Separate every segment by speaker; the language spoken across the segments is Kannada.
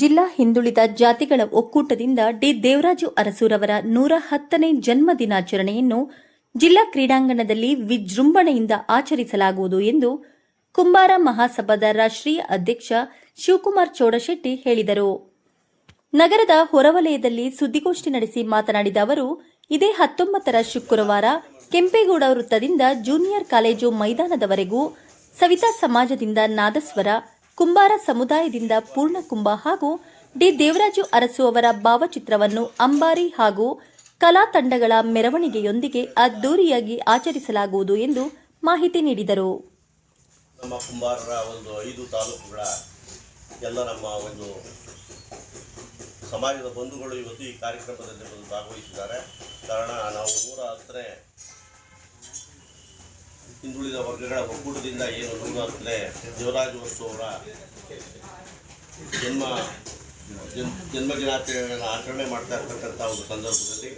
Speaker 1: ಜಿಲ್ಲಾ ಹಿಂದುಳಿದ ಜಾತಿಗಳ ಒಕ್ಕೂಟದಿಂದ ಡಿ. ದೇವರಾಜು ಅರಸೂರವರ ನೂರ ಹತ್ತನೇ ಜನ್ಮ ದಿನಾಚರಣೆಯನ್ನು ಜಿಲ್ಲಾ ಕ್ರೀಡಾಂಗಣದಲ್ಲಿ ವಿಜೃಂಭಣೆಯಿಂದ ಆಚರಿಸಲಾಗುವುದು ಎಂದು ಕುಂಬಾರ ಮಹಾಸಭಾದ ರಾಷ್ಟ್ರೀಯ ಅಧ್ಯಕ್ಷ ಶಿವಕುಮಾರ್ ಚೌಡಶೆಟ್ಟಿ ಹೇಳಿದರು. ನಗರದ ಹೊರವಲಯದಲ್ಲಿ ಸುದ್ದಿಗೋಷ್ಠಿ ನಡೆಸಿ ಮಾತನಾಡಿದ ಅವರು, ಇದೇ ಹತ್ತೊಂಬತ್ತರ ಶುಕ್ರವಾರ ಕೆಂಪೇಗೌಡ ವೃತ್ತದಿಂದ ಜೂನಿಯರ್ ಕಾಲೇಜು ಮೈದಾನದವರೆಗೂ ಸವಿತಾ ಸಮಾಜದಿಂದ ನಾದಸ್ವರ ಕುಂಬಾರ ಸಮುದಾಯದಿಂದ ಪೂರ್ಣಕುಂಭ ಹಾಗೂ ಡಿ. ದೇವರಾಜು ಅರಸು ಅವರ ಭಾವಚಿತ್ರವನ್ನು ಅಂಬಾರಿ ಹಾಗೂ ಕಲಾ ತಂಡಗಳ ಮೆರವಣಿಗೆಯೊಂದಿಗೆ ಅದ್ದೂರಿಯಾಗಿ ಆಚರಿಸಲಾಗುವುದು ಎಂದು ಮಾಹಿತಿ ನೀಡಿದರು.
Speaker 2: ನಮ್ಮ ಕುಂಬಾರರ ಒಂದು ಐದು ತಾಲೂಕುಗಳ ಎಲ್ಲ ನಮ್ಮ ಒಂದು ಸಮಾಜದ ಬಂಧುಗಳು ಇವತ್ತು ಈ ಕಾರ್ಯಕ್ರಮದಲ್ಲಿ ಬಂದು ಭಾಗವಹಿಸಿದ್ದಾರೆ. ಕಾರಣ ನಾವು ನೂರ ಹತ್ತನೇ ಹಿಂದುಳಿದ ವರ್ಗಗಳ ಒಕ್ಕೂಟದಿಂದ ಏನು ನೂರ ಹತ್ತನೇ ವಸ್ತು ಅವರ ಜನ್ಮ, ಜನ್ ಜನ್ಮ ದಿನಾಚರಣೆಯನ್ನು ಆಚರಣೆ ಮಾಡ್ತಾ ಇರ್ತಕ್ಕಂಥ ಒಂದು ಸಂದರ್ಭದಲ್ಲಿ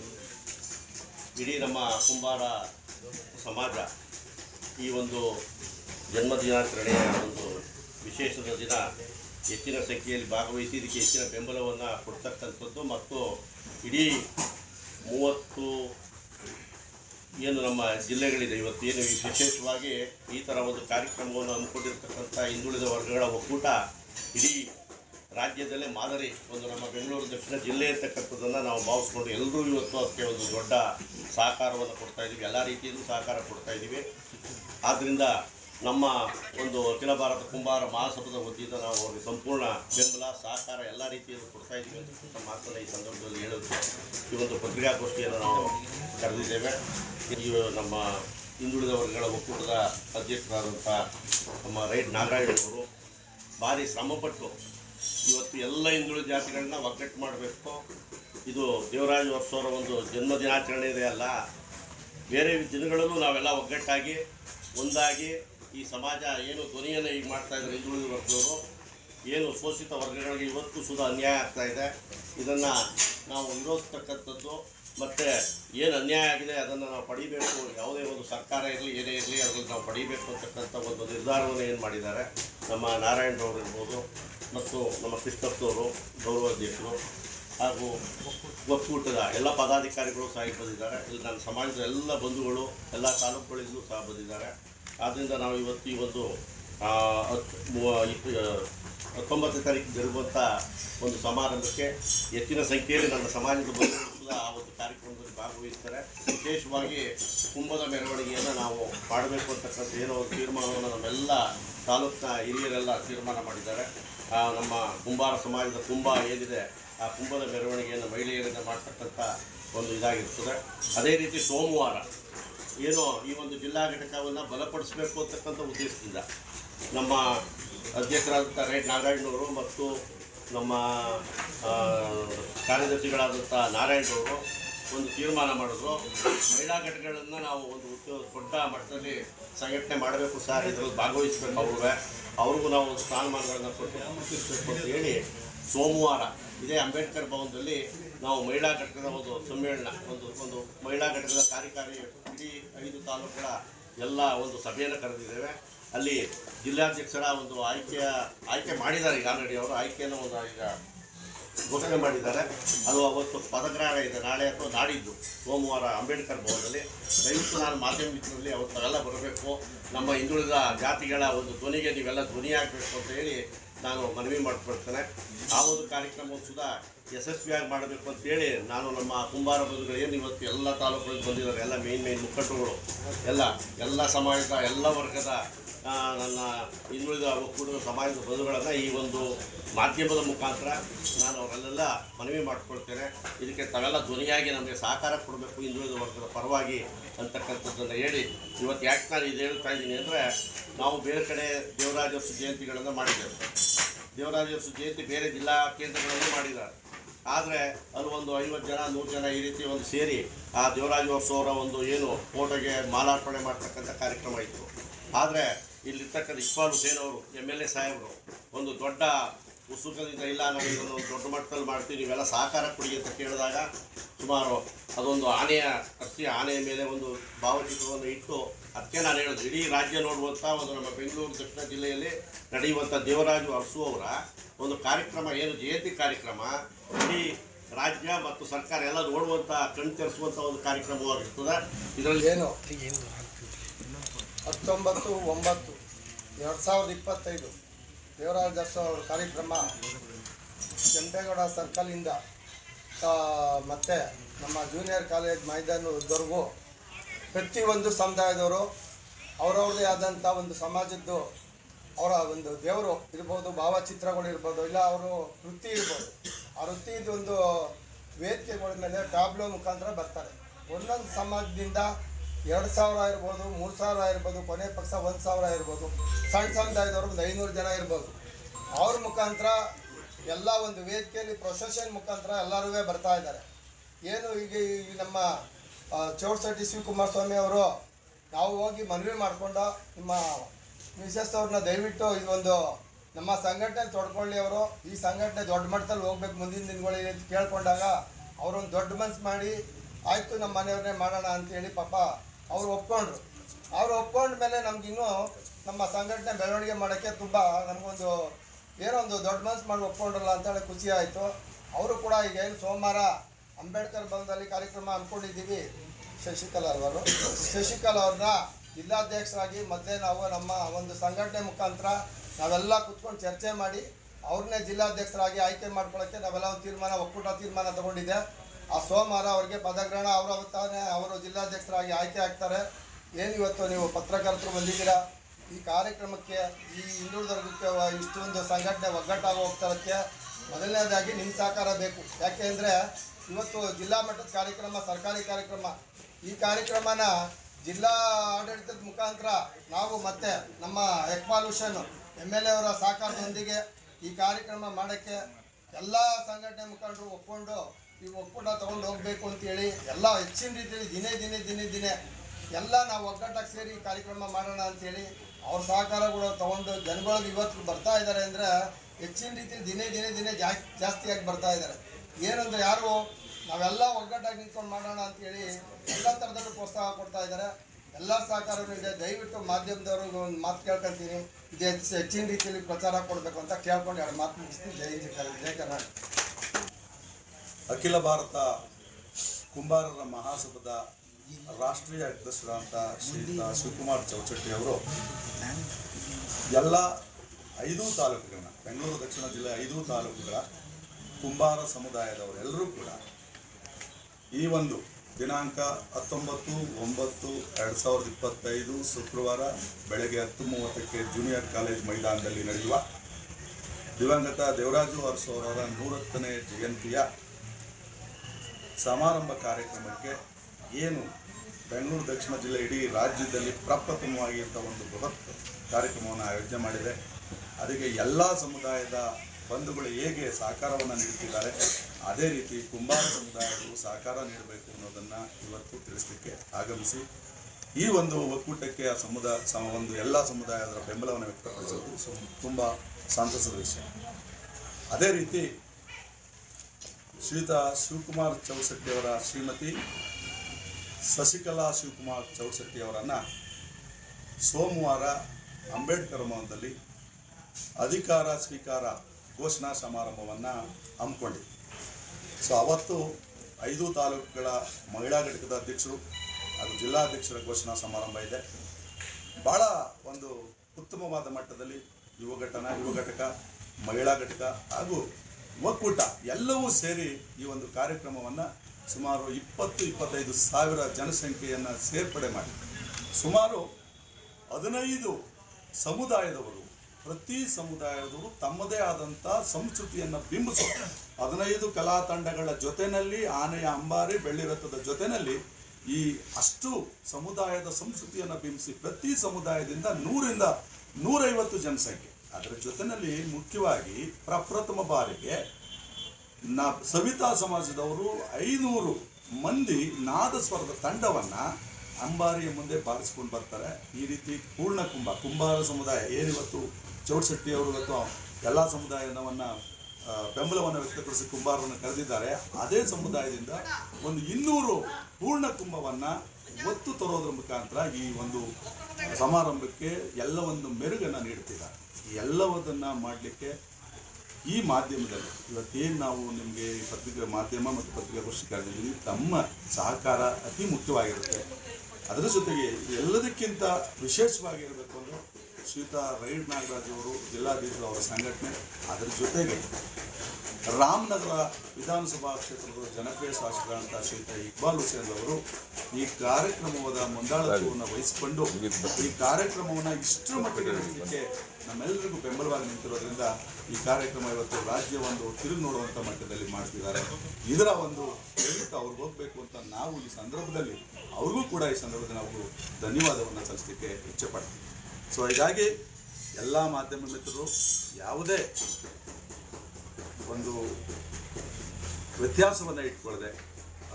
Speaker 2: ಇಡೀ ನಮ್ಮ ಕುಂಬಾರ ಸಮಾಜ ಈ ಒಂದು ಜನ್ಮ ದಿನಾಚರಣೆಯ ಒಂದು ವಿಶೇಷದ ದಿನ ಹೆಚ್ಚಿನ ಸಂಖ್ಯೆಯಲ್ಲಿ ಭಾಗವಹಿಸಿ, ಇದಕ್ಕೆ ಹೆಚ್ಚಿನ ಬೆಂಬಲವನ್ನು ಕೊಡ್ತಕ್ಕಂಥದ್ದು ಮತ್ತು ಇಡೀ ಮೂವತ್ತು ಏನು ನಮ್ಮ ಜಿಲ್ಲೆಗಳಿದೆ ಇವತ್ತು ಏನು ವಿಶೇಷವಾಗಿ ಈ ಥರ ಒಂದು ಕಾರ್ಯಕ್ರಮವನ್ನು ಹಮ್ಮಿಕೊಂಡಿರ್ತಕ್ಕಂಥ ಹಿಂದುಳಿದ ವರ್ಗಗಳ ಒಕ್ಕೂಟ ಇಡೀ ರಾಜ್ಯದಲ್ಲೇ ಮಾದರಿ ಒಂದು ನಮ್ಮ ಬೆಂಗಳೂರು ದಕ್ಷಿಣ ಜಿಲ್ಲೆ ಇರ್ತಕ್ಕಂಥದ್ದನ್ನು ನಾವು ಭಾವಿಸ್ಕೊಂಡು ಎಲ್ಲರೂ ಇವತ್ತು ಅದಕ್ಕೆ ಒಂದು ದೊಡ್ಡ ಸಹಕಾರವನ್ನು ಕೊಡ್ತಾಯಿದ್ದೀವಿ ಎಲ್ಲ ರೀತಿಯಲ್ಲೂ ಸಹಕಾರ ಕೊಡ್ತಾ ಇದ್ದೀವಿ. ಆದ್ದರಿಂದ ನಮ್ಮ ಒಂದು ಅಖಿಲ ಭಾರತ ಕುಂಬಾರ ಮಹಾಸಭದ ವತಿಯಿಂದ ನಾವು ಅವರಿಗೆ ಸಂಪೂರ್ಣ ಬೆಂಬಲ, ಸಹಕಾರ ಎಲ್ಲ ರೀತಿಯಲ್ಲೂ ಕೊಡ್ತಾ ಇದ್ದೀವಿ ಅಂತ ಮಾತನ್ನು ಈ ಸಂದರ್ಭದಲ್ಲಿ ಹೇಳೋದು. ಈ ಒಂದು ಪತ್ರಿಕಾಗೋಷ್ಠಿಯನ್ನು ನಾವು ಕರೆದಿದ್ದೇವೆ. ಈ ನಮ್ಮ ಹಿಂದುಳಿದ ವರ್ಗಗಳ ಒಕ್ಕೂಟದ ಅಧ್ಯಕ್ಷರಾದಂಥ ನಮ್ಮ ರೈಟ್ ನಾಗರಾಯಣವರು ಭಾರಿ ಶ್ರಮಪಟ್ಟು ಇವತ್ತು ಎಲ್ಲ ಹಿಂದುಳಿದ ಜಾತಿಗಳನ್ನ ಒಗ್ಗಟ್ಟು ಮಾಡಬೇಕು. ಇದು ದೇವರಾಜ ವರ್ಷವರ ಒಂದು ಜನ್ಮ ದಿನಾಚರಣೆ ಇದೆ ಅಲ್ಲ. ಬೇರೆ ದಿನಗಳಲ್ಲೂ ನಾವೆಲ್ಲ ಒಗ್ಗಟ್ಟಾಗಿ, ಒಂದಾಗಿ ಈ ಸಮಾಜ ಏನು ಧ್ವನಿಯನ್ನು ಈಗ ಮಾಡ್ತಾ ಇದ್ದಾರೆ ಹಿಂದುಳಿದ ವರ್ಗದವರು ಏನು ಶೋಷಿತ ವರ್ಗಗಳಿಗೆ ಇವತ್ತು ಸುಧಾ ಅನ್ಯಾಯ ಆಗ್ತಾ ಇದೆ. ಇದನ್ನು ನಾವು ವಿರೋಧಿಸ್ತಕ್ಕಂಥದ್ದು ಮತ್ತು ಏನು ಅನ್ಯಾಯ ಆಗಿದೆ ಅದನ್ನು ನಾವು ಪಡಿಬೇಕು, ಯಾವುದೇ ಒಂದು ಸರ್ಕಾರ ಇರಲಿ, ಏನೇ ಇರಲಿ ಅದನ್ನು ನಾವು ಪಡಿಬೇಕು ಅಂತಕ್ಕಂಥ ಒಂದು ನಿರ್ಧಾರವನ್ನು ಏನು ಮಾಡಿದ್ದಾರೆ, ನಮ್ಮ ನಾರಾಯಣರವರು ಇರ್ಬೋದು, ಮತ್ತು ನಮ್ಮ ಕೃಷ್ಣಪ್ಪನವರು ಗೌರವಾಧ್ಯಕ್ಷರು ಹಾಗೂ ಒಕ್ಕೂಟದ ಎಲ್ಲ ಪದಾಧಿಕಾರಿಗಳು ಸಹ ಬಂದಿದ್ದಾರೆ ಇಲ್ಲಿ ನನ್ನ ಸಮಾಜದ ಎಲ್ಲ ಬಂಧುಗಳು, ಎಲ್ಲ ತಾಲೂಕುಗಳಿಂದಲೂ ಸಹ ಬಂದಿದ್ದಾರೆ. ಆದ್ದರಿಂದ ನಾವು ಇವತ್ತು ಈ ಒಂದು ಹತ್ತೊಂಬತ್ತನೇ ತಾರೀಕು ಜರುಗುವಂಥ ಒಂದು ಸಮಾರಂಭಕ್ಕೆ ಹೆಚ್ಚಿನ ಸಂಖ್ಯೆಯಲ್ಲಿ ನನ್ನ ಸಮಾಜದ ಕೂಡ ಆ ಒಂದು ಕಾರ್ಯಕ್ರಮದಲ್ಲಿ ಭಾಗವಹಿಸ್ತಾರೆ. ವಿಶೇಷವಾಗಿ ಕುಂಭದ ಮೆರವಣಿಗೆಯನ್ನು ನಾವು ಮಾಡಬೇಕು ಅಂತಕ್ಕಂಥ ಏನೋ ಒಂದು ತೀರ್ಮಾನವನ್ನು ನಮ್ಮೆಲ್ಲ ತಾಲೂಕಿನ ಹಿರಿಯರೆಲ್ಲ ತೀರ್ಮಾನ ಮಾಡಿದ್ದಾರೆ. ನಮ್ಮ ಕುಂಬಾರ ಸಮಾಜದ ಕುಂಭ ಏನಿದೆ, ಆ ಕುಂಭದ ಮೆರವಣಿಗೆಯನ್ನು ಮಹಿಳೆಯರಿಂದ ಮಾಡ್ತಕ್ಕಂಥ ಒಂದು ಇದಾಗಿರ್ತದೆ. ಅದೇ ರೀತಿ ಸೋಮವಾರ ಏನು ಈ ಒಂದು ಜಿಲ್ಲಾ ಘಟಕವನ್ನು ಬಲಪಡಿಸಬೇಕು ಅಂತಕ್ಕಂಥ ಉದ್ದೇಶದಿಂದ ನಮ್ಮ ಅಧ್ಯಕ್ಷರಾದಂಥ ರೈಟ್ ನಾರಾಯಣವರು ಮತ್ತು ನಮ್ಮ ಕಾರ್ಯದರ್ಶಿಗಳಾದಂಥ ನಾರಾಯಣವರು ಒಂದು ತೀರ್ಮಾನ ಮಾಡಿದ್ರು. ಮಹಿಳಾ ಘಟಕಗಳನ್ನು ನಾವು ಒಂದು ದೊಡ್ಡ ಮಟ್ಟದಲ್ಲಿ ಸಂಘಟನೆ ಮಾಡಬೇಕು ಸರ್. ಇದರಲ್ಲಿ ಭಾಗವಹಿಸಬೇಕು ಅವ್ರಿಗೆ ಅವ್ರಿಗೂ ನಾವು ಒಂದು ಸ್ಥಾನಮಾನಗಳನ್ನು ಕೊಟ್ಟು ಅಂತ ಹೇಳಿ ಸೋಮವಾರ ಇದೇ ಅಂಬೇಡ್ಕರ್ ಭವನದಲ್ಲಿ ನಾವು ಮಹಿಳಾ ಘಟಕದ ಒಂದು ಸಮ್ಮೇಳನ, ಒಂದು ಒಂದು ಮಹಿಳಾ ಘಟಕದ ಕಾರ್ಯಕಾರಿ ಇಡೀ ಐದು ತಾಲೂಕುಗಳ ಎಲ್ಲ ಒಂದು ಸಭೆಯನ್ನು ಕರೆದಿದ್ದೇವೆ. ಅಲ್ಲಿ ಜಿಲ್ಲಾಧ್ಯಕ್ಷರ ಒಂದು ಆಯ್ಕೆಯ ಆಯ್ಕೆ ಮಾಡಿದ್ದಾರೆ ಈಗ ಆಲ್ರೆಡಿ ಅವರು, ಆಯ್ಕೆಯನ್ನು ಒಂದು ಈಗ ಘೋಷಣೆ ಮಾಡಿದ್ದಾರೆ. ಅದು ಅವತ್ತು ಪದಗ್ರಹಣ ಇದೆ, ನಾಳೆ ಅಥವಾ ನಾಡಿದ್ದು ಸೋಮವಾರ ಅಂಬೇಡ್ಕರ್ ಭವನದಲ್ಲಿ. ದಯವಿಟ್ಟು ನಾನು ಮಾಧ್ಯಮ ಮಿತ್ರರಲ್ಲಿ ಅವತ್ತು ಬರಬೇಕು. ನಮ್ಮ ಹಿಂದುಳಿದ ಜಾತಿಗಳ ಒಂದು ಧ್ವನಿಗೆ ನೀವೆಲ್ಲ ಧ್ವನಿ ಆಗಬೇಕು ಅಂತ ಹೇಳಿ ನಾನು ಮನವಿ ಮಾಡಿಕೊಳ್ತೇನೆ. ಆ ಒಂದು ಕಾರ್ಯಕ್ರಮವನ್ನು ಸುದ ಯಶಸ್ವಿಯಾಗಿ ಮಾಡಬೇಕು ಅಂತೇಳಿ ನಾನು ನಮ್ಮ ಕುಂಬಾರ ಬಂಧುಗಳು ಏನು ಇವತ್ತು ಎಲ್ಲ ತಾಲೂಕುಗಳಿಗೆ ಬಂದಿದ್ದಾರೆ. ಎಲ್ಲ ಮೇನ್ ಮೇನ್ ಮುಖಂಡರುಗಳು, ಎಲ್ಲ ಎಲ್ಲ ಸಮಾಜದ, ಎಲ್ಲ ವರ್ಗದ ನನ್ನ ಹಿಂದುಳಿದ ಒಕ್ಕೂಟದ ಸಮಾಜದ ಬಂಧುಗಳನ್ನು ಈ ಒಂದು ಮಾಧ್ಯಮದ ಮುಖಾಂತರ ನಾನು ಅವರಲ್ಲೆಲ್ಲ ಮನವಿ ಮಾಡಿಕೊಳ್ತೇನೆ. ಇದಕ್ಕೆ ತಾವೆಲ್ಲ ಧ್ವನಿಯಾಗಿ ನಮಗೆ ಸಹಕಾರ ಕೊಡಬೇಕು ಹಿಂದುಳಿದ ವರ್ಗದ ಪರವಾಗಿ ಅಂತಕ್ಕಂಥದ್ದನ್ನು ಹೇಳಿ ಇವತ್ತು ಯಾಕೆ ನಾನು ಇದು ಹೇಳ್ತಾ ಇದ್ದೀನಿ ಅಂದರೆ ನಾವು ಬೇರೆ ಕಡೆ ದೇವರಾಜಸ್ವ ಜಯಂತಿಗಳನ್ನು ಮಾಡಿದ್ದೇವೆ. ದೇವರಾಜಸ್ವ ಜಯಂತಿ ಬೇರೆ ಜಿಲ್ಲಾ ಕೇಂದ್ರಗಳಲ್ಲಿ ಮಾಡಿದ್ದಾರೆ. ಆದರೆ ಅಲ್ಲಿ ಒಂದು ಐವತ್ತು ಜನ, ನೂರು ಜನ ಈ ರೀತಿ ಒಂದು ಸೇರಿ ಆ ದೇವರಾಜ ಒಂದು ಏನು ಫೋಟೋಗೆ ಮಾಲಾರ್ಪಣೆ ಮಾಡ್ತಕ್ಕಂಥ ಕಾರ್ಯಕ್ರಮ ಇತ್ತು. ಆದರೆ ಇಲ್ಲಿರ್ತಕ್ಕಂಥ ಇಕ್ಬಾಲ್ ಹುಸೇನ್ ಅವರು, ಎಂ ಎಲ್ ಎ ಸಾಹೇಬರು, ಒಂದು ದೊಡ್ಡ ಉತ್ಸುಕದಿಂದ ಇಲ್ಲ ನಾವು ಇದನ್ನು ದೊಡ್ಡ ಮಟ್ಟದಲ್ಲಿ ಮಾಡ್ತೀವಿ, ನೀವೆಲ್ಲ ಸಹಕಾರ ಕೊಡಿ ಅಂತ ಕೇಳಿದಾಗ ಸುಮಾರು ಅದೊಂದು ಆನೆಯ ಕತ್ತಿ ಆನೆಯ ಮೇಲೆ ಒಂದು ಭಾವಚಿತ್ರವನ್ನು ಇಟ್ಟು, ಅದಕ್ಕೆ ನಾನು ಹೇಳೋದು, ಇಡೀ ರಾಜ್ಯ ನೋಡುವಂಥ ಒಂದು ನಮ್ಮ ಬೆಂಗಳೂರು, ದಕ್ಷಿಣ ಜಿಲ್ಲೆಯಲ್ಲಿ ನಡೆಯುವಂಥ ದೇವರಾಜು ಅರಸು ಅವರ ಒಂದು ಕಾರ್ಯಕ್ರಮ ಏನು, ಜಯಂತಿ ಕಾರ್ಯಕ್ರಮ, ಇಡೀ ರಾಜ್ಯ ಮತ್ತು ಸರ್ಕಾರ ಎಲ್ಲ ನೋಡುವಂಥ, ಕಣ್ ತೆರೆಸುವಂಥ ಒಂದು ಕಾರ್ಯಕ್ರಮವಾಗಿರ್ತದೆ. ಇದರಲ್ಲಿ
Speaker 3: ಏನು? ಹತ್ತೊಂಬತ್ತು, ಒಂಬತ್ತು. ಎರಡು ಸಾವಿರದ ಇಪ್ಪತ್ತೈದು ದೇವರಾಜ ದರ್ಶನ ಅವರ ಕಾರ್ಯಕ್ರಮ ಕೆಂಪೇಗೌಡ ಸರ್ಕಲಿಂದ ಮತ್ತು ನಮ್ಮ ಜೂನಿಯರ್ ಕಾಲೇಜ್ ಮೈದಾನದವರೆಗೂ ಪ್ರತಿಯೊಂದು ಸಮುದಾಯದವರು ಅವರವ್ರದೇ ಆದಂಥ ಒಂದು ಸಮಾಜದ್ದು ಅವರ ಒಂದು ದೇವರು ಇರ್ಬೋದು, ಭಾವಚಿತ್ರಗಳು ಇರ್ಬೋದು, ಇಲ್ಲ ಅವರು ವೃತ್ತಿ ಇರ್ಬೋದು. ಆ ವೃತ್ತಿದೊಂದು ವೇದಿಕೆಗಳ ಮೇಲೆ ಟ್ಯಾಬ್ಲೋ ಮುಖಾಂತರ ಬರ್ತಾರೆ. ಒಂದೊಂದು ಸಮಾಜದಿಂದ ಎರಡು ಸಾವಿರ ಇರ್ಬೋದು, ಮೂರು ಸಾವಿರ ಇರ್ಬೋದು, ಕೊನೆ ಪಕ್ಷ ಒಂದು ಸಾವಿರ ಇರ್ಬೋದು, ಸಣ್ಣ ಸಣ್ಣದಾಗಿದ್ದವ್ರು ಒಂದು ಐನೂರು ಜನ ಇರ್ಬೋದು. ಅವ್ರ ಮುಖಾಂತರ ಎಲ್ಲ ಒಂದು ವೇದಿಕೆಯಲ್ಲಿ ಪ್ರೊಸೆಷನ್ ಮುಖಾಂತರ ಎಲ್ಲರೂ ಬರ್ತಾ ಇದ್ದಾರೆ. ಏನು ಈಗ ಈ ನಮ್ಮ ಚೌಡಶೆಟ್ಟಿ ಶಿವಕುಮಾರ ಸ್ವಾಮಿ ಅವರು ನಾವು ಹೋಗಿ ಮನವಿ ಮಾಡಿಕೊಂಡು ನಿಮ್ಮ ಮಿಸಸ್ ಅವ್ರನ್ನ ದಯವಿಟ್ಟು ಇದೊಂದು ನಮ್ಮ ಸಂಘಟನೆ ತೊಡ್ಕೊಳ್ಳಿ ಅವರು. ಈ ಸಂಘಟನೆ ದೊಡ್ಡ ಮಟ್ಟದಲ್ಲಿ ಹೋಗ್ಬೇಕು ಮುಂದಿನ ದಿನಗಳಲ್ಲಿ ಅಂತ ಕೇಳ್ಕೊಂಡಾಗ ಅವರೊಂದು ದೊಡ್ಡ ಮನಸ್ಸು ಮಾಡಿ ಆಯಿತು ನಮ್ಮ ಮನೆಯವ್ರನ್ನೇ ಮಾಡೋಣ ಅಂತೇಳಿ ಪಾಪ ಅವ್ರು ಒಪ್ಕೊಂಡ್ರು. ಅವ್ರು ಒಪ್ಕೊಂಡ ಮೇಲೆ ನಮ್ಗಿನ್ನೂ ನಮ್ಮ ಸಂಘಟನೆ ಬೆಳವಣಿಗೆ ಮಾಡೋಕ್ಕೆ ತುಂಬ ನಮಗೊಂದು ಏನೋ ಒಂದು ದೊಡ್ಡ ಮನಸ್ಸು ಮಾಡಿ ಒಪ್ಕೊಂಡ್ರಲ್ಲ ಅಂತೇಳಿ ಖುಷಿ ಆಯಿತು. ಅವರು ಕೂಡ ಈಗ ಏನು ಸೋಮವಾರ ಅಂಬೇಡ್ಕರ್ ಭವನದಲ್ಲಿ ಕಾರ್ಯಕ್ರಮ ಅಂದ್ಕೊಂಡಿದ್ದೀವಿ. ಶಶಿಕಲಾ ಅವರು ಶಶಿಕಲಾ ಅವ್ರನ್ನ ಜಿಲ್ಲಾಧ್ಯಕ್ಷರಾಗಿ ಮೊದಲೇ ನಾವು ನಮ್ಮ ಒಂದು ಸಂಘಟನೆ ಮುಖಾಂತರ ನಾವೆಲ್ಲ ಕುತ್ಕೊಂಡು ಚರ್ಚೆ ಮಾಡಿ ಅವ್ರನ್ನೇ ಜಿಲ್ಲಾಧ್ಯಕ್ಷರಾಗಿ ಆಯ್ಕೆ ಮಾಡ್ಕೊಳ್ಳೋಕ್ಕೆ ನಾವೆಲ್ಲ ಒಂದು ತೀರ್ಮಾನ, ಒಕ್ಕೂಟ ತೀರ್ಮಾನ ತಗೊಂಡಿದ್ದೆ. ಆ ಸೋಮವಾರ ಅವ್ರಿಗೆ ಪದಗ್ರಹಣ, ಅವರ ತಾನೇ ಅವರು ಜಿಲ್ಲಾಧ್ಯಕ್ಷರಾಗಿ ಆಯ್ಕೆ ಆಗ್ತಾರೆ. ಏನು ಇವತ್ತು ನೀವು ಪತ್ರಕರ್ತರು ಬಂದಿದ್ದೀರಾ? ಈ ಕಾರ್ಯಕ್ರಮಕ್ಕೆ ಈ ಹಿಂದುಳಿದ ವರ್ಗಕ್ಕೆ ವ- ಇಷ್ಟೊಂದು ಸಂಘಟನೆ ಒಗ್ಗಟ್ಟಾಗಿ ಹೋಗ್ತಾರಕ್ಕೆ ಮೊದಲನೇದಾಗಿ ನಿಮ್ಮ ಸಹಕಾರ ಬೇಕು. ಯಾಕೆ ಅಂದರೆ ಇವತ್ತು ಜಿಲ್ಲಾ ಮಟ್ಟದ ಕಾರ್ಯಕ್ರಮ, ಸರ್ಕಾರಿ ಕಾರ್ಯಕ್ರಮ. ಈ ಕಾರ್ಯಕ್ರಮನ ಜಿಲ್ಲಾ ಆಡಳಿತದ ಮುಖಾಂತರ ನಾವು ಮತ್ತೆ ನಮ್ಮ Iqbal Hussain M L A ಅವರ ಸಹಕಾರದೊಂದಿಗೆ ಈ ಕಾರ್ಯಕ್ರಮ ಮಾಡೋಕ್ಕೆ ಎಲ್ಲ ಸಂಘಟನೆ ಮುಖಂಡರು ಒಪ್ಕೊಂಡು ಈ ಒಕ್ಕೂಟ ತಗೊಂಡು ಹೋಗ್ಬೇಕು ಅಂತೇಳಿ ಎಲ್ಲ ಹೆಚ್ಚಿನ ರೀತಿಯಲ್ಲಿ ದಿನೇ ದಿನೇ ದಿನೇ ದಿನೇ ಎಲ್ಲ ನಾವು ಒಗ್ಗಟ್ಟಾಗಿ ಸೇರಿ ಕಾರ್ಯಕ್ರಮ ಮಾಡೋಣ ಅಂತೇಳಿ ಅವ್ರ ಸಹಕಾರಗಳು ತಗೊಂಡು ಜನಗಳಿಗೆ ಇವತ್ತು ಬರ್ತಾ ಇದ್ದಾರೆ ಅಂದರೆ ಹೆಚ್ಚಿನ ರೀತಿಯಲ್ಲಿ ದಿನೇ ದಿನೇ ದಿನೇ ಜಾಸ್ತಿ ಜಾಸ್ತಿಯಾಗಿ ಬರ್ತಾ ಇದ್ದಾರೆ ಏನಂದ್ರೆ ಯಾರು ನಾವೆಲ್ಲ ಒಗ್ಗಟ್ಟಾಗಿ ನಿಂತ್ಕೊಂಡು ಮಾಡೋಣ ಅಂತೇಳಿ ಎಲ್ಲ ಥರದಲ್ಲೂ ಪ್ರೋತ್ಸಾಹ ಕೊಡ್ತಾ ಇದ್ದಾರೆ ಎಲ್ಲ ಸಹಕಾರವೂ ದಯವಿಟ್ಟು ಮಾಧ್ಯಮದವ್ರಿಗೆ ಒಂದು ಮಾತು ಕೇಳ್ಕೊಂತೀನಿ ಇದು ಹೆಚ್ಚು ಹೆಚ್ಚಿನ ರೀತಿಯಲ್ಲಿ ಪ್ರಚಾರ ಕೊಡಬೇಕು ಅಂತ ಕೇಳ್ಕೊಂಡು ಎರಡು ಮಾತು ಮುಗಿಸ್ತೀನಿ. ಜೈ ಜಯ ಕರ್ನಾಟಕ.
Speaker 4: ಅಖಿಲ ಭಾರತ ಕುಂಬಾರರ ಮಹಾಸಭದ ರಾಷ್ಟ್ರೀಯ ಅಧ್ಯಕ್ಷರಾದಂಥ ಶ್ರೀಯುತ ಶಿವಕುಮಾರ್ ಚೌಚಟ್ಟಿ ಅವರು ಎಲ್ಲ ಐದು ತಾಲೂಕುಗಳನ್ನ, ಬೆಂಗಳೂರು, ದಕ್ಷಿಣ ಜಿಲ್ಲೆ ಐದು ತಾಲೂಕುಗಳ ಕುಂಬಾರ ಸಮುದಾಯದವರೆಲ್ಲರೂ ಕೂಡ ಈ ಒಂದು ದಿನಾಂಕ ಹತ್ತೊಂಬತ್ತು, ಒಂಬತ್ತು, ಎರಡು ಸಾವಿರದ ಇಪ್ಪತ್ತೈದು ಶುಕ್ರವಾರ ಬೆಳಗ್ಗೆ ಹತ್ತು ಮೂವತ್ತಕ್ಕೆ ಜೂನಿಯರ್ ಕಾಲೇಜ್ ಮೈದಾನದಲ್ಲಿ ನಡೆಯುವ ದಿವಂಗತ ದೇವರಾಜು ಅರಸು ಅವರ ನೂರತ್ತನೇ ಜಯಂತಿಯ ಸಮಾರಂಭ ಕಾರ್ಯಕ್ರಮಕ್ಕೆ ಏನು ಬೆಂಗಳೂರು ದಕ್ಷಿಣ ಜಿಲ್ಲೆ ಇಡೀ ರಾಜ್ಯದಲ್ಲಿ ಪ್ರಪ್ರಥಮವಾಗಿ ಅಂತ ಒಂದು ಬೃಹತ್ ಕಾರ್ಯಕ್ರಮವನ್ನು ಆಯೋಜನೆ ಮಾಡಿದೆ. ಅದಕ್ಕೆ ಎಲ್ಲ ಸಮುದಾಯದ ಬಂಧುಗಳು ಹೇಗೆ ಸಹಕಾರವನ್ನು ನೀಡುತ್ತಿದ್ದಾರೆ, ಅದೇ ರೀತಿ ಕುಂಬಾರ ಸಮುದಾಯಗಳು ಸಹಕಾರ ನೀಡಬೇಕು ಅನ್ನೋದನ್ನು ಇವತ್ತು ತಿಳಿಸಲಿಕ್ಕೆ ಆಗಮಿಸಿ, ಈ ಒಂದು ಒಕ್ಕೂಟಕ್ಕೆ ಆ ಸಮುದಾಯ ಸಮ, ಒಂದು ಎಲ್ಲ ಸಮುದಾಯದ ಬೆಂಬಲವನ್ನು ವ್ಯಕ್ತಪಡಿಸೋದು ತುಂಬ ಸಂತಸದ ವಿಷಯ. ಅದೇ ರೀತಿ ಶ್ರೀಯುತ ಶಿವಕುಮಾರ್ ಚೌಸಟ್ಟಿಯವರ ಶ್ರೀಮತಿ ಶಶಿಕಲಾ ಶಿವಕುಮಾರ್ ಚೌಸಟ್ಟಿಯವರನ್ನು ಸೋಮವಾರ ಅಂಬೇಡ್ಕರ್ ಭವನದಲ್ಲಿ ಅಧಿಕಾರ ಸ್ವೀಕಾರ ಘೋಷಣಾ ಸಮಾರಂಭವನ್ನು ಹಮ್ಮಿಕೊಂಡಿದೆ ಸೊ ಅವತ್ತು ಐದು ತಾಲೂಕುಗಳ ಮಹಿಳಾ ಘಟಕದ ಅಧ್ಯಕ್ಷರು ಹಾಗೂ ಜಿಲ್ಲಾಧ್ಯಕ್ಷರ ಘೋಷಣಾ ಸಮಾರಂಭ ಇದೆ. ಭಾಳ ಒಂದು ಉತ್ತಮವಾದ ಮಟ್ಟದಲ್ಲಿ ಯುವ ಘಟನ, ಯುವ ಘಟಕ, ಮಹಿಳಾ ಘಟಕ ಹಾಗೂ ಒಕ್ಕೂಟ ಎಲ್ಲವೂ ಸೇರಿ ಈ ಒಂದು ಕಾರ್ಯಕ್ರಮವನ್ನು ಸುಮಾರು ಇಪ್ಪತ್ತು, ಇಪ್ಪತ್ತೈದು ಸಾವಿರ ಜನಸಂಖ್ಯೆಯನ್ನು ಸೇರ್ಪಡೆ ಮಾಡಿ ಸುಮಾರು ಹದಿನೈದು ಸಮುದಾಯದವರು, ಪ್ರತಿ ಸಮುದಾಯದವರು ತಮ್ಮದೇ ಆದಂಥ ಸಂಸ್ಕೃತಿಯನ್ನು ಬಿಂಬಿಸುವ ಹದಿನೈದು ಕಲಾ ತಂಡಗಳ ಜೊತೆಯಲ್ಲಿ ಆನೆಯ ಅಂಬಾರಿ ಬೆಳ್ಳಿರಥದ ಜೊತೆಯಲ್ಲಿ ಈ ಅಷ್ಟು ಸಮುದಾಯದ ಸಂಸ್ಕೃತಿಯನ್ನು ಬಿಂಬಿಸಿ ಪ್ರತಿ ಸಮುದಾಯದಿಂದ ನೂರಿಂದ ನೂರೈವತ್ತು ಜನಸಂಖ್ಯೆ. ಅದರ ಜೊತೆಯಲ್ಲಿ ಮುಖ್ಯವಾಗಿ ಪ್ರಪ್ರಥಮ ಬಾರಿಗೆ ನಾ ಸವಿತಾ ಸಮಾಜದವರು ಐನೂರು ಮಂದಿ ನಾದಸ್ವರದ ತಂಡವನ್ನು ಅಂಬಾರಿಯ ಮುಂದೆ ಬಾರಿಸ್ಕೊಂಡು ಬರ್ತಾರೆ. ಈ ರೀತಿ ಪೂರ್ಣ ಕುಂಭ ಕುಂಬಾರ ಸಮುದಾಯ ಏನಿವತ್ತು ಚೌಡಶೆಟ್ಟಿಯವರು ಇವತ್ತು ಎಲ್ಲ ಸಮುದಾಯವನ್ನು ಬೆಂಬಲವನ್ನು ವ್ಯಕ್ತಪಡಿಸಿ ಕುಂಬಾರವನ್ನು ಕರೆದಿದ್ದಾರೆ. ಅದೇ ಸಮುದಾಯದಿಂದ ಒಂದು ಇನ್ನೂರು ಪೂರ್ಣ ಕುಂಭವನ್ನು ಒತ್ತು ತರೋದ್ರ ಮುಖಾಂತರ ಈ ಒಂದು ಸಮಾರಂಭಕ್ಕೆ ಎಲ್ಲ ಒಂದು ಮೆರುಗನ್ನು ನೀಡ್ತಿದ್ದಾರೆ. ಈ ಎಲ್ಲವದನ್ನು ಮಾಡಲಿಕ್ಕೆ ಈ ಮಾಧ್ಯಮದಲ್ಲಿ ಇವತ್ತೇನು ನಾವು ನಿಮಗೆ ಪತ್ರಿಕೆ ಮಾಧ್ಯಮ ಮತ್ತು ಪತ್ರಿಕಾಗೋಷ್ಠಿ ಕಾರ್ಯದಲ್ಲಿ ತಮ್ಮ ಸಹಕಾರ ಅತಿ ಮುಖ್ಯವಾಗಿರುತ್ತೆ. ಅದರ ಜೊತೆಗೆ ಎಲ್ಲದಕ್ಕಿಂತ ವಿಶೇಷವಾಗಿರಬೇಕು ಅಂದರೆ ಶ್ರೀತಾ ರೈಡ್ ನಾಗರಾಜ್ ಅವರು, ಜಿಲ್ಲಾಧೀಶರು ಅವರ ಸಂಘಟನೆ, ಅದರ ಜೊತೆಗೆ ರಾಮನಗರ ವಿಧಾನಸಭಾ ಕ್ಷೇತ್ರದ ಜನಪ್ರಿಯ ಶಾಸಕರಾದಂಥ ಶ್ರೀತ ಇಕ್ಬಾಲ್ ಹುಸೇನ್ ಅವರು ಈ ಕಾರ್ಯಕ್ರಮದ ಮುಂದಾಳತ್ವವನ್ನು ವಹಿಸಿಕೊಂಡು ಈ ಕಾರ್ಯಕ್ರಮವನ್ನು ಇಷ್ಟರ ಮಟ್ಟಿಗೆ ನಡೆಸಲಿಕ್ಕೆ ನಮ್ಮೆಲ್ಲರಿಗೂ ಬೆಂಬಲವಾಗಿ ನಿಂತಿರೋದ್ರಿಂದ ಈ ಕಾರ್ಯಕ್ರಮ ಇವತ್ತು ರಾಜ್ಯ ಒಂದು ತಿರುಗಿ ನೋಡುವಂಥ ಮಟ್ಟದಲ್ಲಿ ಮಾಡ್ತಿದ್ದಾರೆ. ಇದರ ಒಂದು ಕ್ರೆಡಿಟ್ ಅವ್ರಿಗೆ ಹೋಗಬೇಕು ಅಂತ ನಾವು ಈ ಸಂದರ್ಭದಲ್ಲಿ ಅವ್ರಿಗೂ ಕೂಡ ಈ ಸಂದರ್ಭದಲ್ಲಿ ನಾವು ಧನ್ಯವಾದವನ್ನು ಸಲ್ಲಿಸಲಿಕ್ಕೆ ಇಚ್ಛೆ ಪಡ್ತೀವಿ. ಸೊ ಹೀಗಾಗಿ ಎಲ್ಲ ಮಾಧ್ಯಮ ಮಿತ್ರರು ಯಾವುದೇ ಒಂದು ವ್ಯತ್ಯಾಸವನ್ನು ಇಟ್ಕೊಳ್ಳದೆ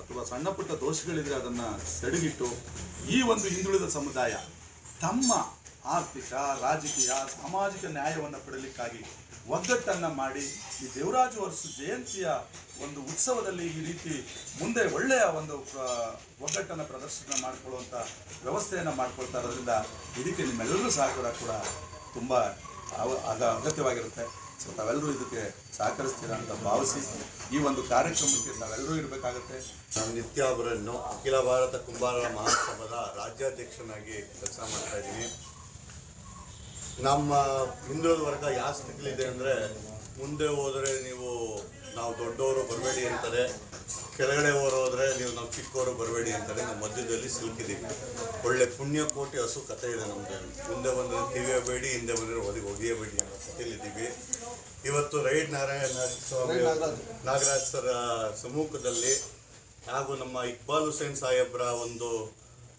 Speaker 4: ಅಥವಾ ಸಣ್ಣ ಪುಟ್ಟ ದೋಷಗಳಿದ್ರೆ ಅದನ್ನು ಸಡಿಗಿಟ್ಟು ಈ ಒಂದು ಹಿಂದುಳಿದ ಸಮುದಾಯ ತಮ್ಮ ಆರ್ಥಿಕ, ರಾಜಕೀಯ, ಸಾಮಾಜಿಕ ನ್ಯಾಯವನ್ನು ಪಡೆಯಲಿಕ್ಕಾಗಿ ಒಗ್ಗಟ್ಟನ್ನು ಮಾಡಿ ಈ ದೇವರಾಜು ಅರಸು ಜಯಂತಿಯ ಒಂದು ಉತ್ಸವದಲ್ಲಿ ಈ ರೀತಿ ಮುಂದೆ ಒಳ್ಳೆಯ ಒಂದು ಒಗ್ಗಟ್ಟನ್ನು ಪ್ರದರ್ಶನ ಮಾಡಿಕೊಳ್ಳುವಂಥ ವ್ಯವಸ್ಥೆಯನ್ನು ಮಾಡಿಕೊಳ್ತಾ ಇರೋದ್ರಿಂದ ಇದಕ್ಕೆ ನಿಮ್ಮೆಲ್ಲರೂ ಸಹಕಾರ ಕೂಡ ತುಂಬ ಅಗತ್ಯವಾಗಿರುತ್ತೆ. ಸೊ ತಾವೆಲ್ಲರೂ ಇದಕ್ಕೆ ಸಹಕರಿಸ್ತೀರಾ ಅಂತ ಭಾವಿಸಿ ಈ ಒಂದು ಕಾರ್ಯಕ್ರಮಕ್ಕೆ ತಾವೆಲ್ಲರೂ ಇರಬೇಕಾಗುತ್ತೆ.
Speaker 5: ನಾನು ನಿತ್ಯ ಅವರನ್ನು ಅಖಿಲ ಭಾರತ ಕುಂಬಾರರ ಮಹಾಸಭಾದ ರಾಜ್ಯಾಧ್ಯಕ್ಷನಾಗಿ ಕೆಲಸ ಮಾಡ್ತಾ ಇದ್ದೀನಿ ನಮ್ಮ ಹಿಂದುಳಿದ ವರ್ಗ ಯಾವ ಸ್ಥಿತಿಲಿದೆ ಅಂದರೆ ಮುಂದೆ ಹೋದರೆ ನೀವು ನಾವು ದೊಡ್ಡವರು ಬರಬೇಡಿ ಅಂತಾರೆ ಕೆಳಗಡೆ ಹೋರು ಹೋದರೆ ನೀವು ನಾವು ಚಿಕ್ಕವರು ಬರಬೇಡಿ ಅಂತಾರೆ ನಮ್ಮ ಮಧ್ಯದಲ್ಲಿ ಸಿಲುಕಿದ್ದೀವಿ. ಒಳ್ಳೆ ಪುಣ್ಯ ಕೋಟಿ ಹಸು ಕಥೆ ಇದೆ ನಮ್ಮದು ಮುಂದೆ ಬಂದರೆ ತಿವಿಯಬೇಡಿ ಹಿಂದೆ ಬಂದರೆ ಒದಗಿ ಒಗೆಯಬೇಡಿ ಅನ್ನೋ ಕಥೆಯಲ್ಲಿದ್ದೀವಿ. ಇವತ್ತು ರೈಡ್ ನಾರಾಯಣ ಸ್ವಾಮಿ.
Speaker 3: ನಾಗರಾಜ್
Speaker 5: ಸರ ಸಮ್ಮುಖದಲ್ಲಿ ಹಾಗೂ ನಮ್ಮ ಇಕ್ಬಾಲ್ ಹುಸೇನ್ ಸಾಹೇಬ್ರ ಒಂದು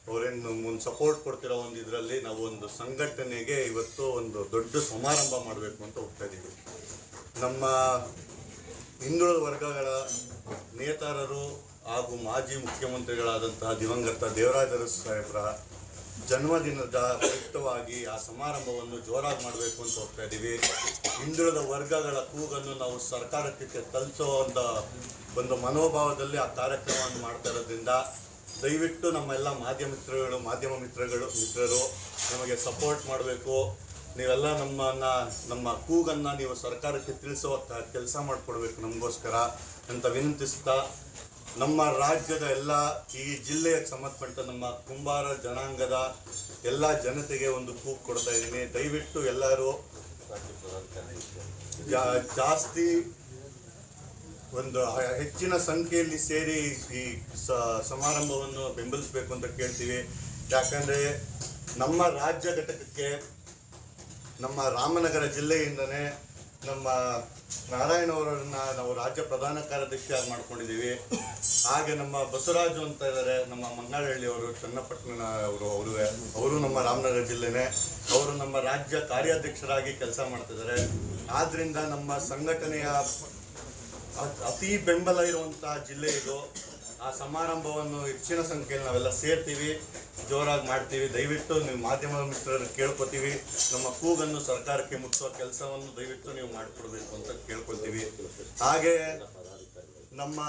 Speaker 5: ಅವರೇನು ಒಂದು ಸಪೋರ್ಟ್ ಕೊಡ್ತಿರೋ ಒಂದು ಇದರಲ್ಲಿ ನಾವು ಒಂದು ಸಂಘಟನೆಗೆ ಇವತ್ತು ಒಂದು ದೊಡ್ಡ ಸಮಾರಂಭ ಮಾಡಬೇಕು ಅಂತ ಹೋಗ್ತಾ ಇದ್ದೀವಿ ನಮ್ಮ ಹಿಂದುಳಿದ ವರ್ಗಗಳ ನೇತಾರರು ಹಾಗೂ ಮಾಜಿ ಮುಖ್ಯಮಂತ್ರಿಗಳಾದಂತಹ ದಿವಂಗತ ದೇವರಾಜ ಅರಸು ಸಾಹೇಬರ ಜನ್ಮದಿನದ ಪ್ರಯುಕ್ತವಾಗಿ ಆ ಸಮಾರಂಭವನ್ನು ಜೋರಾಗಿ ಮಾಡಬೇಕು ಅಂತ ಹೋಗ್ತಾ ಇದ್ದೀವಿ ಹಿಂದುಳಿದ ವರ್ಗಗಳ ಕೂಗನ್ನು ನಾವು ಸರ್ಕಾರಕ್ಕೆ ತಲುಪಿಸೋ ಒಂದು ಒಂದು ಮನೋಭಾವದಲ್ಲಿ ಆ ಕಾರ್ಯಕ್ರಮವನ್ನು ಮಾಡ್ತಾ ಇರೋದ್ರಿಂದ ದಯವಿಟ್ಟು ನಮ್ಮೆಲ್ಲ ಮಾಧ್ಯಮ ಮಿತ್ರಗಳು ಮಾಧ್ಯಮ ಮಿತ್ರಗಳು ಮಿತ್ರರು ನಮಗೆ ಸಪೋರ್ಟ್ ಮಾಡಬೇಕು. ನೀವೆಲ್ಲ ನಮ್ಮನ್ನ ನಮ್ಮ ಕೂಗನ್ನು ನೀವು ಸರ್ಕಾರಕ್ಕೆ ತಿಳಿಸುವ ಕೆಲಸ ಮಾಡಿಕೊಡ್ಬೇಕು ನಮಗೋಸ್ಕರ ಅಂತ ವಿನಂತಿಸ್ತಾ ನಮ್ಮ ರಾಜ್ಯದ ಎಲ್ಲ ಈ ಜಿಲ್ಲೆಗೆ ಸಂಬಂಧಪಟ್ಟ ನಮ್ಮ ಕುಂಬಾರ ಜನಾಂಗದ ಎಲ್ಲ ಜನತೆಗೆ ಒಂದು ಕೂಗ್ ಕೊಡ್ತಾ ಇದ್ದೀನಿ. ದಯವಿಟ್ಟು ಎಲ್ಲರೂ ಜಾಸ್ತಿ ಒಂದು ಹೆಚ್ಚಿನ ಸಂಖ್ಯೆಯಲ್ಲಿ ಸೇರಿ ಈ ಸಮಾರಂಭವನ್ನು ಬೆಂಬಲಿಸಬೇಕು ಅಂತ ಕೇಳ್ತೀವಿ. ಯಾಕಂದರೆ ನಮ್ಮ ರಾಜ್ಯ ಘಟಕಕ್ಕೆ, ನಮ್ಮ ರಾಮನಗರ ಜಿಲ್ಲೆಯಿಂದನೇ ನಮ್ಮ ನಾರಾಯಣ ಅವರನ್ನ ನಾವು ರಾಜ್ಯ ಪ್ರಧಾನ ಕಾರ್ಯದರ್ಶಿಯಾಗಿ ಮಾಡ್ಕೊಂಡಿದ್ದೀವಿ. ಹಾಗೆ ನಮ್ಮ ಬಸವರಾಜು ಅಂತ ಇದ್ದಾರೆ ನಮ್ಮ ಅವರು, ಚನ್ನಪಟ್ಟಣ ಅವರು ಅವರು ಅವರು ನಮ್ಮ ರಾಮನಗರ ಜಿಲ್ಲೆನೇ. ಅವರು ನಮ್ಮ ರಾಜ್ಯ ಕಾರ್ಯಾಧ್ಯಕ್ಷರಾಗಿ ಕೆಲಸ ಮಾಡ್ತಿದ್ದಾರೆ. ಆದ್ದರಿಂದ ನಮ್ಮ ಸಂಘಟನೆಯ ಅತ್- ಬೆಂಬಲ ಇರುವಂತಹ ಜಿಲ್ಲೆ ಇದು. ಆ ಸಮಾರಂಭವನ್ನು ಹೆಚ್ಚಿನ ಸಂಖ್ಯೆಯಲ್ಲಿ ನಾವೆಲ್ಲ ಸೇರ್ತೀವಿ, ಜೋರಾಗಿ ಮಾಡ್ತೀವಿ. ದಯವಿಟ್ಟು ನೀವು ಮಾಧ್ಯಮ ಮಿತ್ರರು ಕೇಳ್ಕೊತೀವಿ. ನಮ್ಮ ಕೂಗನ್ನು ಸರ್ಕಾರಕ್ಕೆ ಮುಟ್ಟುವ ಕೆಲಸವನ್ನು ದಯವಿಟ್ಟು ನೀವು ಮಾಡಿಕೊಡ್ಬೇಕು ಅಂತ ಕೇಳ್ಕೊತೀವಿ. ಹಾಗೆ ನಮ್ಮ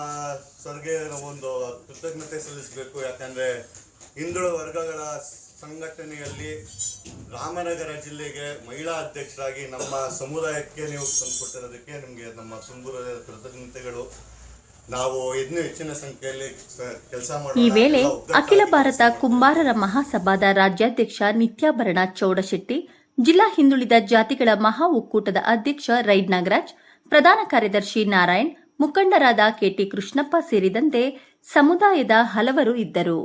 Speaker 5: ಸರ್ಗೆ ನಾವೊಂದು ಕೃತಜ್ಞತೆ ಸಲ್ಲಿಸಬೇಕು. ಯಾಕಂದ್ರೆ ಹಿಂದುಳಿದ ವರ್ಗಗಳ ಸಂಘಟನೆಯಲ್ಲಿ ರಾಮನಗರ ಜಿಲ್ಲೆಗೆ ಮಹಿಳಾ ಅಧ್ಯಕ್ಷರಾಗಿ ನಮ್ಮ ಸಮುದಾಯಕ್ಕೆ ನೀವು ತಂದುಕೊಟ್ಟಿರೋದಕ್ಕೆ ನಿಮಗೆ ನಮ್ಮ ತುಂಬುರ ಕೃತಜ್ಞತೆಗಳು. ನಾವು ಇನ್ನೂ ಹೆಚ್ಚಿನ ಸಂಖ್ಯೆಯಲ್ಲಿ ಕೆಲಸ
Speaker 1: ಈ ವೇಳೆ ಅಖಿಲ ಭಾರತ ಕುಂಬಾರರ ಮಹಾಸಭಾದ ರಾಜ್ಯಾಧ್ಯಕ್ಷ ನಿತ್ಯಾಭರಣ ಚೌಡಶೆಟ್ಟಿ ಜಿಲ್ಲಾ ಹಿಂದುಳಿದ ಜಾತಿಗಳ ಮಹಾ ಒಕ್ಕೂಟದ ಅಧ್ಯಕ್ಷ ರೈಡ್ ನಾಗರಾಜ್ ಪ್ರಧಾನ ಕಾರ್ಯದರ್ಶಿ ನಾರಾಯಣ್ ಮುಖಂಡರಾದ ಕೆಟಿ ಕೃಷ್ಣಪ್ಪ ಸೇರಿದಂತೆ ಸಮುದಾಯದ ಹಲವರು ಇದ್ದರು.